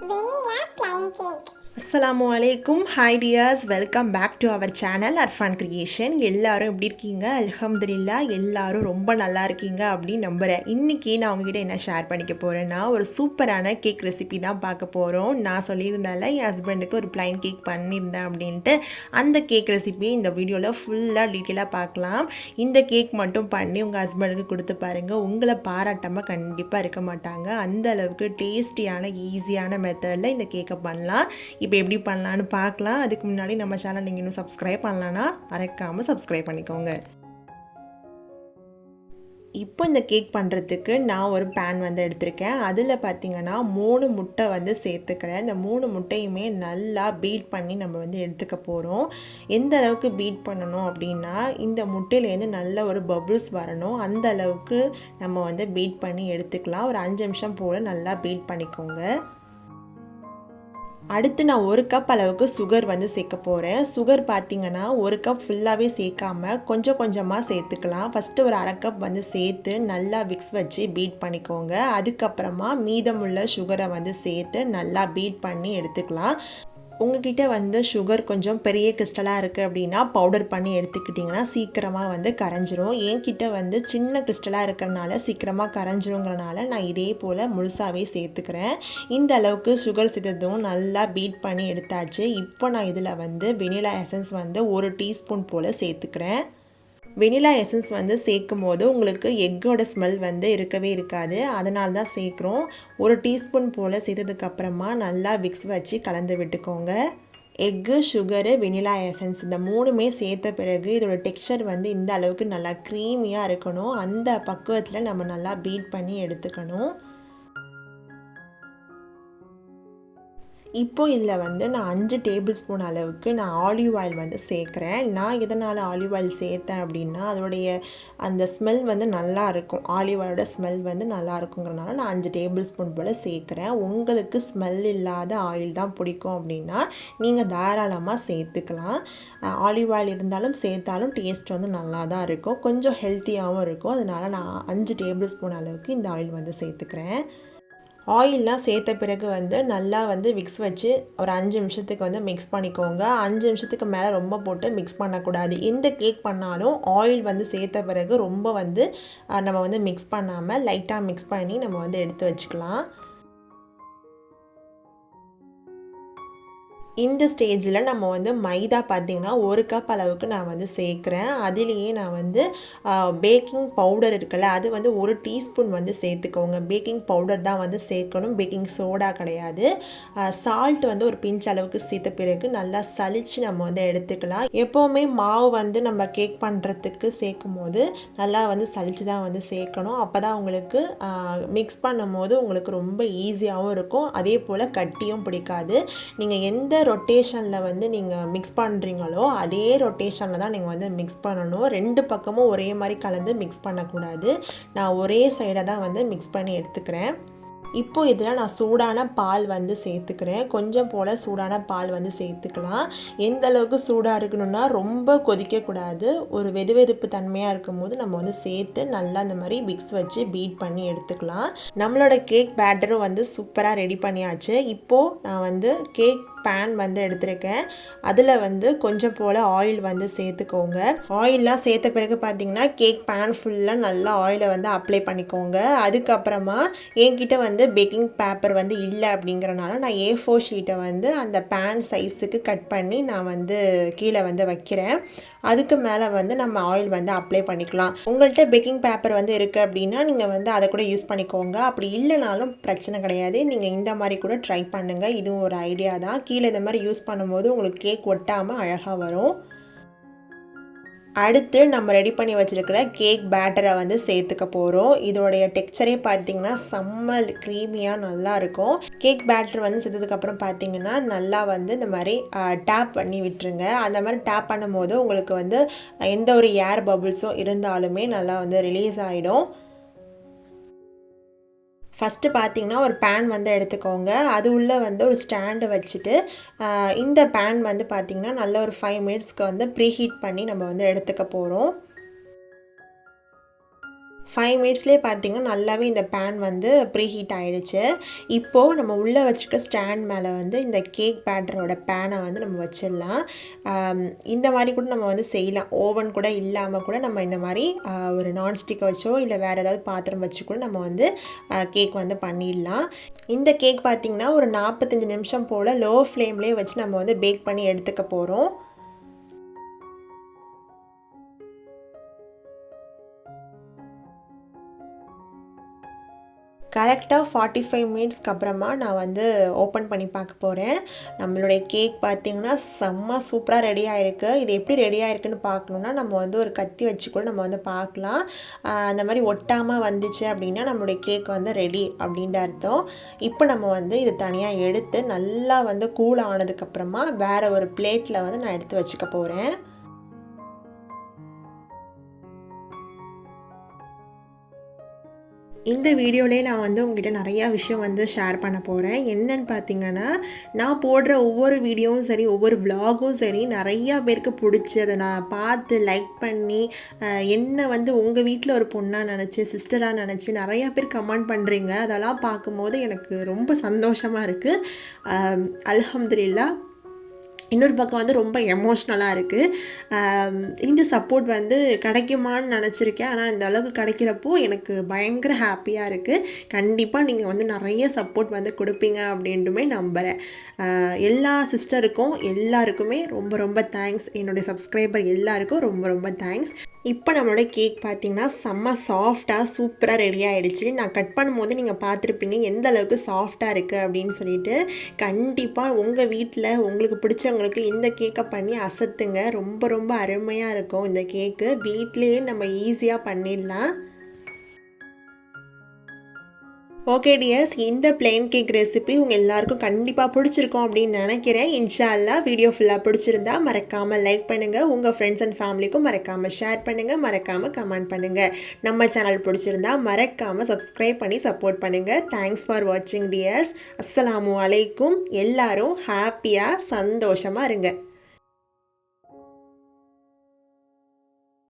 வெண்ணிலா plain cake அஸ்ஸலாமு அலைக்கும் hi dears welcome back to our channel Arfan creation எல்லோரும் எப்படி இருக்கீங்க? அல்ஹம்துலில்லா எல்லோரும் ரொம்ப நல்லா இருக்கீங்க அப்படின்னு நம்புகிறேன் இன்றைக்கி நான் உங்ககிட்ட என்ன ஷேர் பண்ணிக்க போகிறேன்னா ஒரு சூப்பரான கேக் ரெசிபி தான் பார்க்க போகிறோம் நான் சொல்லியிருந்தால என் ஹஸ்பண்டுக்கு ஒரு பிளைன் கேக் பண்ணியிருந்தேன் அப்படின்ட்டு. அந்த கேக் ரெசிபி இந்த வீடியோவில் ஃபுல்லாக டீட்டெயிலாக பார்க்கலாம். இந்த கேக் மட்டும் பண்ணி உங்கள் ஹஸ்பண்டுக்கு கொடுத்து பாருங்கள் உங்களை பாராட்டாமல் கண்டிப்பாக இருக்க மாட்டாங்க. அந்த அளவுக்கு டேஸ்டியான ஈஸியான மெத்தடில் இந்த கேக்கை பண்ணலாம். இப்போ எப்படி பண்ணலான்னு பார்க்கலாம். அதுக்கு முன்னாடி நம்ம சேனல் நீங்கள் இன்னும் சப்ஸ்கிரைப் பண்ணலான்னா மறக்காமல் சப்ஸ்கிரைப் பண்ணிக்கோங்க. இப்போ இந்த கேக் பண்ணுறதுக்கு நான் ஒரு பேன் வந்து எடுத்திருக்கேன். அதில் பார்த்தீங்கன்னா மூணு முட்டை வந்து சேர்த்துக்கிறேன். இந்த மூணு முட்டையுமே நல்லா பீட் பண்ணி நம்ம வந்து எடுத்துக்க போகிறோம் எந்த அளவுக்கு பீட் பண்ணணும் அப்படின்னா இந்த முட்டையிலேருந்து நல்ல ஒரு பபுள்ஸ் வரணும். அந்த அளவுக்கு நம்ம வந்து பீட் பண்ணி எடுத்துக்கலாம். ஒரு அஞ்சு நிமிஷம் போல் நல்லா பீட் பண்ணிக்கோங்க. அடுத்து நான் ஒரு கப் அளவுக்கு சுகர் வந்து சேர்க்க போகிறேன் சுகர் பார்த்திங்கன்னா ஒரு கப் ஃபுல்லாகவே சேர்க்காமல் கொஞ்சம் கொஞ்சமாக சேர்த்துக்கலாம். ஃபஸ்ட்டு ஒரு அரை கப் வந்து சேர்த்து நல்லா விக்ஸ் வச்சு பீட் பண்ணிக்கோங்க. அதுக்கப்புறமா மீதமுள்ள சுகரை வந்து சேர்த்து நல்லா பீட் பண்ணி எடுத்துக்கலாம். உங்ககிட்ட வந்து சுகர் கொஞ்சம் பெரிய கிறிஸ்டலாக இருக்குது அப்படின்னா பவுடர் பண்ணி எடுத்துக்கிட்டிங்கன்னா சீக்கிரமாக வந்து கரைஞ்சிரும். என்கிட்ட வந்து சின்ன கிறிஸ்டலாக இருக்கிறனால சீக்கிரமாக கரைஞ்சிருங்கிறனால நான் இதே போல் முழுசாகவே சேர்த்துக்கிறேன். இந்த அளவுக்கு சுகர் சேர்த்ததும் நல்லா பீட் பண்ணி எடுத்தாச்சு. இப்போ நான் இதில் வந்து வெனிலா எசன்ஸ் வந்து ஒரு டீஸ்பூன் போல் சேர்த்துக்கிறேன். வெனிலா எசன்ஸ் வந்து சேர்க்கும் போது உங்களுக்கு எக்கோட ஸ்மெல் வந்து இருக்கவே இருக்காது. அதனால தான் சேர்க்குறோம். ஒரு டீஸ்பூன் போல் சேர்த்ததுக்கப்புறமா நல்லா விக்ஸ் வச்சு கலந்து விட்டுக்கோங்க. எக்கு சுகரு வெனிலா எசன்ஸ் இந்த மூணுமே சேர்த்த பிறகு இதோட டெக்ஸ்சர் வந்து இந்த அளவுக்கு நல்லா க்ரீமியாக இருக்கணும். அந்த பக்குவத்தில் நம்ம நல்லா பீட் பண்ணி எடுத்துக்கணும். இப்போ இதில் வந்து நான் அஞ்சு டேபிள் ஸ்பூன் அளவுக்கு நான் ஆலிவ் ஆயில் வந்து சேர்க்குறேன். நான் எதனால் ஆலிவ் ஆயில் சேர்த்தேன் அப்படின்னா அதோடைய அந்த ஸ்மெல் வந்து நல்லா இருக்கும். ஆலிவ் ஆயிலோட ஸ்மெல் வந்து நல்லா இருக்குங்கிறனால நான் அஞ்சு டேபிள் ஸ்பூன் போல் சேர்க்குறேன். உங்களுக்கு ஸ்மெல் இல்லாத ஆயில் தான் பிடிக்கும் அப்படின்னா நீங்கள் தாராளமாக சேர்த்துக்கலாம். ஆலிவ் ஆயில் இருந்தாலும் சேர்த்தாலும் டேஸ்ட் வந்து நல்லா தான் இருக்கும். கொஞ்சம் ஹெல்த்தியாகவும் இருக்கும். அதனால் நான் அஞ்சு டேபிள் ஸ்பூன் அளவுக்கு இந்த ஆயில் வந்து சேர்த்துக்கிறேன். ஆயிலெலாம் சேர்த்த பிறகு வந்து நல்லா வந்து மிக்ஸ் வச்சு ஒரு அஞ்சு நிமிஷத்துக்கு வந்து மிக்ஸ் பண்ணிக்கோங்க. அஞ்சு நிமிஷத்துக்கு மேலே ரொம்ப போட்டு மிக்ஸ் பண்ணக்கூடாது. எந்த கேக் பண்ணாலும் ஆயில் வந்து சேர்த்த பிறகு ரொம்ப வந்து நம்ம வந்து மிக்ஸ் பண்ணாமல் லைட்டாக மிக்ஸ் பண்ணி நம்ம வந்து எடுத்து வச்சுக்கலாம். இந்த ஸ்டேஜில் நம்ம வந்து மைதா பார்த்திங்கன்னா ஒரு கப் அளவுக்கு நான் வந்து சேர்க்குறேன். அதுலேயே நான் வந்து பேக்கிங் பவுடர் இருக்குல்ல அது வந்து ஒரு டீஸ்பூன் வந்து சேர்த்துக்கோங்க. பேக்கிங் பவுடர் தான் வந்து சேர்க்கணும். பேக்கிங் சோடா கிடையாது. சால்ட் வந்து ஒரு பிஞ்ச் அளவுக்கு சேர்த்த பிறகு நல்லா சளிச்சு நம்ம வந்து எடுத்துக்கலாம். எப்போவுமே மாவு வந்து நம்ம கேக் பண்ணுறதுக்கு சேர்க்கும் போது நல்லா வந்து சளிச்சு தான் வந்து சேர்க்கணும். அப்போ தான் உங்களுக்கு மிக்ஸ் பண்ணும் போது உங்களுக்கு ரொம்ப ஈஸியாகவும் இருக்கும். அதே போல் கட்டியும் பிடிக்காது. நீங்கள் எந்த ரொட்டேஷனில் வந்து நீங்கள் மிக்ஸ் பண்ணுறீங்களோ அதே ரொட்டேஷனில் தான் நீங்கள் வந்து மிக்ஸ் பண்ணணும். ரெண்டு பக்கமும் ஒரே மாதிரி கலந்து மிக்ஸ் பண்ணக்கூடாது. நான் ஒரே சைடை தான் வந்து மிக்ஸ் பண்ணி எடுத்துக்கிறேன். இப்போ இதில் நான் சூடான பால் வந்து சேர்த்துக்கிறேன். கொஞ்சம் போல் சூடான பால் வந்து சேர்த்துக்கலாம். எந்த அளவுக்கு சூடாக இருக்கணும்னா ரொம்ப கொதிக்கக்கூடாது. ஒரு வெது வெதுப்பு தன்மையாக இருக்கும்போது நம்ம வந்து சேர்த்து நல்லா அந்த மாதிரி மிக்ஸ் வச்சு பீட் பண்ணி எடுத்துக்கலாம். நம்மளோட கேக் பேட்டரும் வந்து சூப்பராக ரெடி பண்ணியாச்சு. இப்போது நான் வந்து கேக் பேன் வந்து எடுத்திருக்கேன். அதில் வந்து கொஞ்சம் போல் ஆயில் வந்து சேர்த்துக்கோங்க. ஆயிலெலாம் சேர்த்த பிறகு பார்த்தீங்கன்னா கேக் பேன் ஃபுல்லாக நல்லா ஆயிலை வந்து அப்ளை பண்ணிக்கோங்க. அதுக்கப்புறமா என்கிட்ட வந்து பேக்கிங் பேப்பர் வந்து இல்லை அப்படிங்கிறனால நான் ஏ ஃபோர் ஷீட்டை வந்து அந்த பேன் சைஸுக்கு கட் பண்ணி நான் வந்து கீழே வந்து வைக்கிறேன். அதுக்கு மேலே வந்து நம்ம ஆயில் வந்து அப்ளை பண்ணிக்கலாம். உங்கள்கிட்ட பேக்கிங் பேப்பர் வந்து இருக்குது அப்படின்னா நீங்கள் வந்து அதை கூட யூஸ் பண்ணிக்கோங்க. அப்படி இல்லைனாலும் பிரச்சனை கிடையாது. நீங்கள் இந்த மாதிரி கூட ட்ரை பண்ணுங்கள் இதுவும் ஒரு ஐடியா தான். கீழே இந்த மாதிரி யூஸ் பண்ணும்போது உங்களுக்கு கேக் ஒட்டாமல் அழகாக வரும். அடுத்து நம்ம ரெடி பண்ணி வச்சுருக்கிற கேக் பேட்டரை வந்து சேர்த்துக்க போகிறோம் இதோடைய டெக்ஸ்சரே பார்த்திங்கன்னா செம்ம க்ரீமியாக நல்லா இருக்கும். கேக் பேட்டர் வந்து சேர்த்ததுக்கப்புறம் பார்த்தீங்கன்னா நல்லா வந்து இந்த மாதிரி டேப் பண்ணி விட்டுருங்க. அந்த மாதிரி டேப் பண்ணும் போது உங்களுக்கு வந்து எந்த ஒரு ஏர் பபுள்ஸும் இருந்தாலுமே நல்லா வந்து ரிலீஸ் ஆகிடும் ஃபஸ்ட்டு பார்த்தீங்கன்னா ஒரு பேன் வந்து எடுத்துக்கோங்க. அது உள்ளே வந்து ஒரு ஸ்டாண்டு வச்சுட்டு இந்த பேன் வந்து பார்த்திங்கன்னா நல்ல ஒரு ஃபைவ் மினிட்ஸ்க்கு வந்து ப்ரீ ஹீட் பண்ணி நம்ம வந்து எடுத்துக்க போகிறோம் ஃபைவ் மினிட்ஸ்லேயே பார்த்தீங்கன்னா நல்லாவே இந்த பேன் வந்து ப்ரீ ஹீட் ஆகிடுச்சு இப்போது நம்ம உள்ளே வச்சுருக்க ஸ்டாண்ட் மேலே வந்து இந்த கேக் பேட்டரோட பேனை வந்து நம்ம வச்சிடலாம். இந்த மாதிரி கூட நம்ம வந்து செய்யலாம். ஓவன் கூட இல்லாமல் கூட நம்ம இந்த மாதிரி ஒரு நான்ஸ்டிக்கை வச்சோ இல்லை வேறு ஏதாவது பாத்திரம் வச்சு கூட நம்ம வந்து கேக் வந்து பண்ணிடலாம். இந்த கேக் பார்த்திங்கன்னா ஒரு நாற்பத்தஞ்சு நிமிஷம் போல் லோ ஃப்ளேம்லேயே வச்சு நம்ம வந்து பேக் பண்ணி எடுத்துக்க போகிறோம் கரெக்டாக ஃபார்ட்டி ஃபைவ் மினிட்ஸ்க்கு அப்புறமா நான் வந்து ஓப்பன் பண்ணி பார்க்க போகிறேன் நம்மளுடைய கேக் பார்த்திங்கன்னா செம்ம சூப்பராக ரெடி ஆகிருக்கு இது எப்படி ரெடி ஆகிருக்குன்னு பார்க்கணுன்னா நம்ம வந்து ஒரு கத்தி வச்சு கூட நம்ம வந்து பார்க்கலாம். அந்த மாதிரி ஒட்டாமல் வந்துச்சு அப்படின்னா நம்மளுடைய கேக் வந்து ரெடி அப்படின்ற அர்த்தம். இப்போ நம்ம வந்து இது தனியாக எடுத்து நல்லா வந்து கூல் ஆனதுக்கப்புறமா வேறு ஒரு பிளேட்டில் வந்து நான் எடுத்து வச்சுக்க போகிறேன் இந்த வீடியோலேயே நான் வந்து உங்ககிட்ட நிறையா விஷயம் வந்து ஷேர் பண்ண போகிறேன் என்னன்னு பார்த்தீங்கன்னா நான் போடுற ஒவ்வொரு வீடியோவும் சரி ஒவ்வொரு vlogகும் சரி நிறையா பேருக்கு பிடிச்சி அதை நான் பார்த்து லைக் பண்ணி என்ன வந்து உங்கள் வீட்டில் ஒரு பொண்ணாக நினச்சி சிஸ்டராக நினச்சி நிறையா பேர் கமெண்ட் பண்ணுறீங்க அதெல்லாம் பார்க்கும்போது எனக்கு ரொம்ப சந்தோஷமாக இருக்குது அலமதுல்லா இன்னொரு பக்கம் வந்து ரொம்ப எமோஷ்னலாக இருக்குது இந்த சப்போர்ட் வந்து கிடைக்குமான்னு நினச்சிருக்கேன். ஆனால் இந்த அளவுக்கு கிடைக்கிறப்போ எனக்கு பயங்கர ஹாப்பியாக இருக்குது கண்டிப்பாக நீங்கள் வந்து நிறைய சப்போர்ட் வந்து கொடுப்பீங்க அப்படின்ட்டுமே நம்புகிறேன் எல்லா சிஸ்டருக்கும் எல்லாருக்குமே ரொம்ப ரொம்ப தேங்க்ஸ் என்னுடைய சப்ஸ்கிரைபர் எல்லாருக்கும் ரொம்ப ரொம்ப தேங்க்ஸ் இப்போ நம்மளோட கேக் பார்த்தீங்கன்னா செம்ம சாஃப்டாக சூப்பராக ரெடி ஆகிடுச்சு நான் கட் பண்ணும்போது நீங்கள் பார்த்துருப்பீங்க எந்த அளவுக்கு சாஃப்டாக இருக்குது அப்படின்னு சொல்லிட்டு. கண்டிப்பாக உங்கள் வீட்டில் உங்களுக்கு பிடிச்சவங்களுக்கு இந்த கேக்கை பண்ணி அசத்துங்க. ரொம்ப ரொம்ப அருமையாக இருக்கும் இந்த கேக்கு வீட்டிலேயே நம்ம ஈஸியாக பண்ணிடலாம். ஓகே டியர்ஸ் இந்த பிளெயின் கேக் ரெசிபி உங்கள் எல்லாருக்கும் கண்டிப்பாக பிடிச்சிருக்கும் அப்படின்னு நினைக்கிறேன். இன்ஷா அல்லாஹ் வீடியோ ஃபுல்லாக பிடிச்சிருந்தா மறக்காமல் லைக் பண்ணுங்கள் உங்கள் ஃப்ரெண்ட்ஸ் அண்ட் ஃபேமிலிக்கும் மறக்காமல் ஷேர் பண்ணுங்கள் மறக்காமல் கமெண்ட் பண்ணுங்கள் நம்ம சேனல் பிடிச்சிருந்தா மறக்காமல் சப்ஸ்கிரைப் பண்ணி சப்போர்ட் பண்ணுங்கள் தேங்க்ஸ் ஃபார் வாட்சிங் டியர்ஸ் அஸ்ஸலாமு அலைக்கும். எல்லாரும் ஹாப்பியாக சந்தோஷமாக இருங்க.